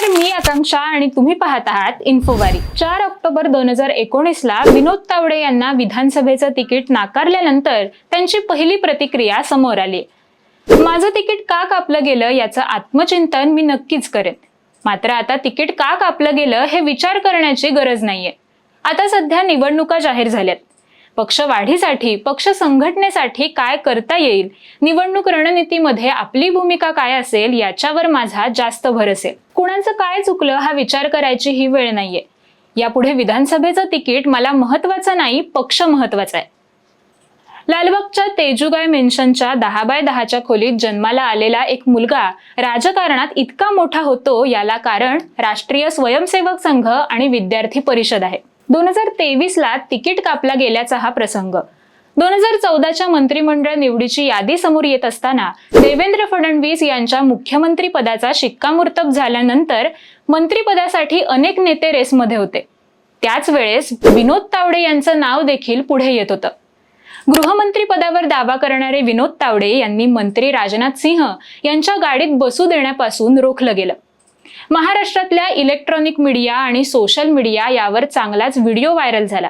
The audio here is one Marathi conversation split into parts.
नमस्कार मी आकांक्षा आणि तुम्ही पाहत आहात इन्फोवारी चार ऑक्टोबर दोन हजार एकोणीसला विनोद तावडे यांना विधानसभेचं तिकीट नाकारल्यानंतर त्यांची पहिली प्रतिक्रिया समोर आली. माझं तिकीट का कापलं गेलं याचं आत्मचिंतन मी नक्कीच करेन. मात्र आता तिकीट का कापलं गेलं हे विचार करण्याची गरज नाहीये. आता सध्या निवडणुका जाहीर झाल्यात. पक्ष वाढीसाठी पक्ष संघटनेसाठी काय करता येईल? निवडणूक रणनीतीमध्ये आपली भूमिका काय असेल याच्यावर माझा जास्त भर असेल. कुणाचं काय चुकलं हा विचार करायची ही वेळ नाहीये. यापुढे विधानसभेचं तिकीट मला महत्वाचं नाही पक्ष महत्त्वाचा आहे. लालबागच्या तेजुगाय मेन्शनच्या दहा बाय दहाच्या खोलीत जन्माला आलेला एक मुलगा राजकारणात इतका मोठा होतो याला कारण राष्ट्रीय स्वयंसेवक संघ आणि विद्यार्थी परिषद आहे. दोन हजार तेवीसला तिकीट कापला गेल्याचा हा प्रसंग. दोन हजार चौदाच्या मंत्रिमंडळ निवडीची यादी समोर येत असताना देवेंद्र फडणवीस यांच्या मुख्यमंत्री पदाचा शिक्कामोर्तब झाल्यानंतर मंत्रिपदासाठी अनेक नेते रेसमध्ये होते. त्याच वेळेस विनोद तावडे यांचं नाव देखील पुढे येत होतं. गृहमंत्री पदावर दावा करणारे विनोद तावडे यांनी मंत्री राजनाथ सिंह यांच्या गाडीत बसू देण्यापासून रोखलं गेलं. महाराष्ट्रातल्या इलेक्ट्रॉनिक मीडिया आणि सोशल मीडिया यावर चांगलाच व्हिडिओ व्हायरल झाला.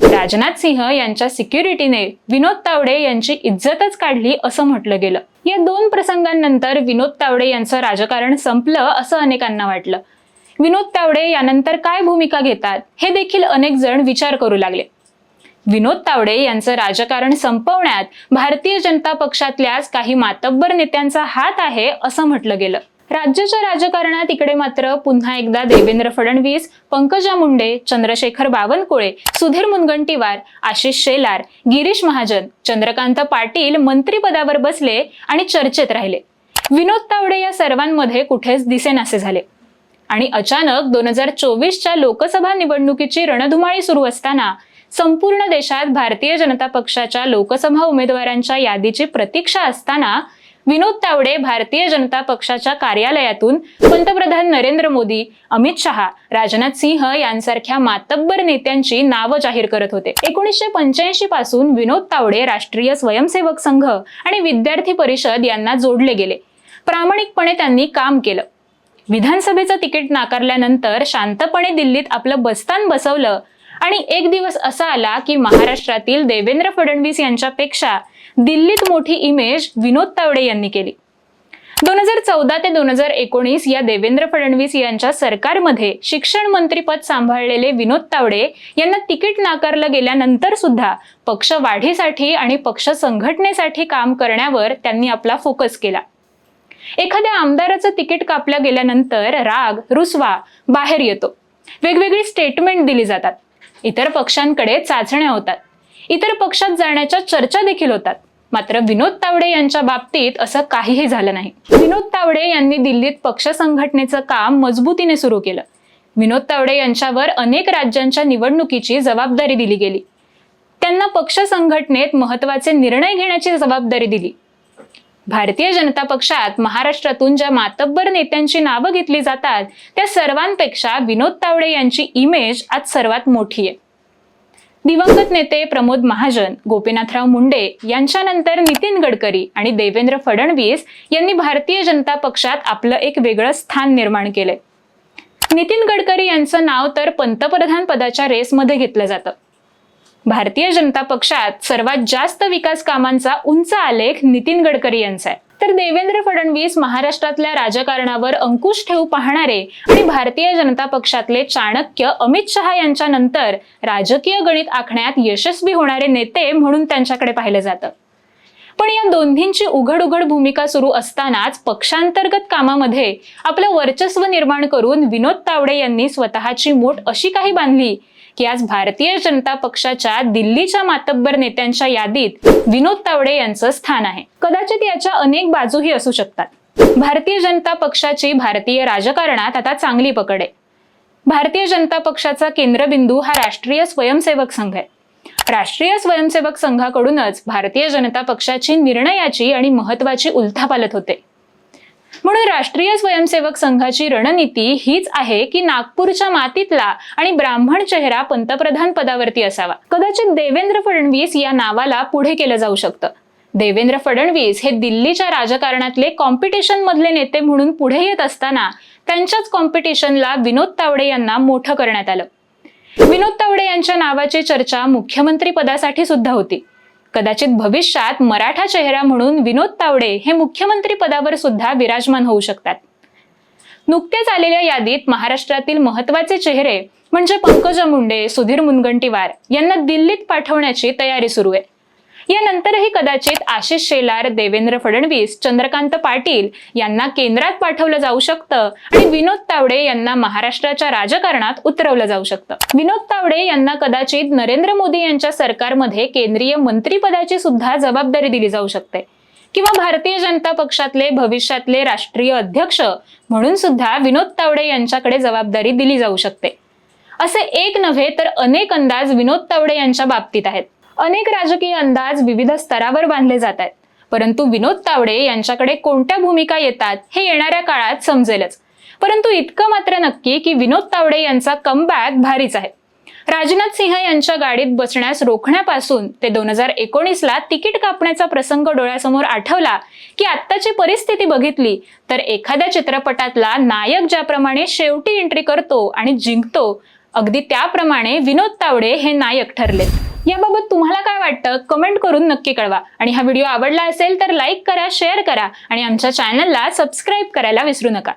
राजनाथ सिंह यांच्या सिक्युरिटीने विनोद तावडे यांची इज्जतच काढली असं म्हटलं गेलं. या दोन प्रसंगांनंतर विनोद तावडे यांचं राजकारण संपलं असं अनेकांना वाटलं. विनोद तावडे यानंतर काय भूमिका घेतात हे देखील अनेक जण विचार करू लागले. विनोद तावडे यांचं राजकारण संपवण्यात भारतीय जनता पक्षातल्याच काही मातब्बर नेत्यांचा हात आहे असं म्हटलं गेलं. राज्याच्या राजकारणात इकडे मात्र पुन्हा एकदा देवेंद्र फडणवीस पंकजा मुंडे चंद्रशेखर बावनकुळे सुधीर मुनगंटीवार आशिष शेलार गिरीश महाजन चंद्रकांत पाटील मंत्रीपदावर बसले आणि चर्चेत राहिले. विनोद तावडे या सर्वांमध्ये कुठेच दिसेनासे झाले. आणि अचानक दोन हजार चोवीसच्या लोकसभा निवडणुकीची रणधुमाळी सुरू असताना संपूर्ण देशात भारतीय जनता पक्षाच्या लोकसभा उमेदवारांच्या यादीची प्रतीक्षा असताना विनोद तावडे भारतीय जनता पक्षाच्या कार्यालयातून पंतप्रधान नरेंद्र मोदी अमित शहा राजनाथ सिंह यांसारख्या मातब्बर नेत्यांची नावं जाहीर करत होते. एकोणीसशे पंच्याऐंशी पासून विनोद तावडे राष्ट्रीय स्वयंसेवक संघ आणि विद्यार्थी परिषद यांना जोडले गेले. प्रामाणिकपणे त्यांनी काम केलं. विधानसभेचं तिकीट नाकारल्यानंतर शांतपणे दिल्लीत आपलं बस्तान बसवलं आणि एक दिवस असा आला की महाराष्ट्रातील देवेंद्र फडणवीस यांच्यापेक्षा दिल्लीत मोठी इमेज विनोद तावडे यांनी केली. दोन हजार चौदा ते दोन हजार एकोणीस या देवेंद्र फडणवीस यांच्या सरकारमध्ये शिक्षण मंत्रीपद सांभाळलेले विनोद तावडे यांना तिकीट नाकारलं गेल्यानंतर सुद्धा पक्ष वाढीसाठी आणि पक्ष संघटनेसाठी काम करण्यावर त्यांनी आपला फोकस केला. एखाद्या आमदाराचं तिकीट कापलं गेल्यानंतर राग रुसवा बाहेर येतो. वेगवेगळी स्टेटमेंट दिली जातात. इतर पक्षांकडे चाचण्या होतात. इतर पक्षात जाण्याच्या चर्चा देखील होतात. मात्र विनोद तावडे यांच्या बाबतीत असं काहीही झालं नाही. विनोद तावडे यांनी दिल्लीत पक्ष संघटनेचं काम मजबूतीने सुरू केलं. विनोद तावडे यांच्यावर अनेक राज्यांच्या निवडणुकीची जबाबदारी दिली गेली. त्यांना पक्ष संघटनेत महत्त्वाचे निर्णय घेण्याची जबाबदारी दिली. भारतीय जनता पक्षात महाराष्ट्रातून ज्या मातब्बर नेत्यांची नावं घेतली जातात त्या सर्वांपेक्षा विनोद तावडे यांची इमेज आज सर्वात मोठी आहे. दिवंगत नेते प्रमोद महाजन गोपीनाथराव मुंडे यांच्यानंतर नितीन गडकरी आणि देवेंद्र फडणवीस यांनी भारतीय जनता पक्षात आपलं एक वेगळं स्थान निर्माण केलंय. नितीन गडकरी यांचं नाव तर पंतप्रधान पदाच्या रेसमध्ये घेतलं जातं. भारतीय जनता पक्षात सर्वात जास्त विकास कामांचा उंच आलेख नितीन गडकरी यांचा आहे. तर देवेंद्र फडणवीस महाराष्ट्रातल्या राजकारणावर अंकुश ठेवू पाहणारे आणि भारतीय जनता पक्षातले चाणक्य अमित शहा यांच्या नंतर राजकीय गणित आखण्यात यशस्वी होणारे नेते म्हणून त्यांच्याकडे पाहिलं जातं. पण या दोन्हींची उघड उघड भूमिका सुरू असतानाच पक्षांतर्गत कामामध्ये आपलं वर्चस्व निर्माण करून विनोद तावडे यांनी स्वतःची मोठ अशी काही बांधली की आज भारतीय जनता पक्षाच्या दिल्लीच्या मातब्बर नेत्यांच्या यादीत विनोद तावडे यांचं स्थान आहे. कदाचित याच्या अनेक बाजूही असू शकतात. भारतीय जनता पक्षाची भारतीय राजकारणात आता चांगली पकड आहे. भारतीय जनता पक्षाचा केंद्रबिंदू हा राष्ट्रीय स्वयंसेवक संघ आहे. राष्ट्रीय स्वयंसेवक संघाकडूनच भारतीय जनता पक्षाची निर्णयाची आणि महत्वाची उलथापालत होते. म्हणून राष्ट्रीय स्वयंसेवक संघाची रणनीती हीच आहे की नागपूरच्या मातीतला आणि ब्राह्मण चेहरा पंतप्रधान पदावरती असावा. कदाचित देवेंद्र फडणवीस या नावाला पुढे केलं जाऊ शकतं. देवेंद्र फडणवीस हे दिल्लीच्या राजकारणातले कॉम्पिटिशन मधले नेते म्हणून पुढे येत असताना त्यांच्याच कॉम्पिटिशनला विनोद तावडे यांना मोठं करण्यात आलं. विनोद तावडे यांच्या नावाची चर्चा मुख्यमंत्री पदासाठी सुद्धा होती. कदाचित भविष्यात मराठा चेहरा म्हणून विनोद तावडे हे मुख्यमंत्री पदावर सुद्धा विराजमान होऊ शकतात. नुकत्याच आलेल्या यादीत महाराष्ट्रातील महत्त्वाचे चेहरे म्हणजे पंकजा मुंडे सुधीर मुनगंटीवार यांना दिल्लीत पाठवण्याची तयारी सुरू आहे. यानंतरही कदाचित आशिष शेलार देवेंद्र फडणवीस चंद्रकांत पाटील यांना केंद्रात पाठवलं जाऊ शकतं आणि विनोद तावडे यांना महाराष्ट्राच्या राजकारणात उतरवलं जाऊ शकतं. विनोद तावडे यांना कदाचित नरेंद्र मोदी यांच्या सरकारमध्ये केंद्रीय मंत्रीपदाची सुद्धा जबाबदारी दिली जाऊ शकते. किंवा भारतीय जनता पक्षातले भविष्यातले राष्ट्रीय अध्यक्ष म्हणून सुद्धा विनोद तावडे यांच्याकडे जबाबदारी दिली जाऊ शकते. असे एक नव्हे तर अनेक अंदाज विनोद तावडे यांच्या बाबतीत आहेत. अनेक राजकीय अंदाज विविध स्तरावर बांधले जात आहेत. परंतु विनोद तावडे यांच्याकडे कोणत्या भूमिका येतात हे येणाऱ्या काळात समजेलच. परंतु इतकं मात्र नक्की की विनोद तावडे यांचा कमबॅक भारीच आहे. राजनाथ सिंह यांच्या गाडीत बसण्यास रोखण्यापासून ते दोन हजार एकोणीसला तिकीट कापण्याचा प्रसंग डोळ्यासमोर आठवला की आत्ताची परिस्थिती बघितली तर एखाद्या चित्रपटातला नायक ज्याप्रमाणे शेवटी एंट्री करतो आणि जिंकतो अगदी त्याप्रमाणे विनोद तावडे हे नायक ठरले याबाबत तुम्हाला काय वाटतं? कमेंट करून नक्की कळवा. आणि हा व्हिडिओ आवडला असेल तर लाईक करा शेअर करा आणि आमच्या चॅनलला सबस्क्राईब करायला विसरू नका.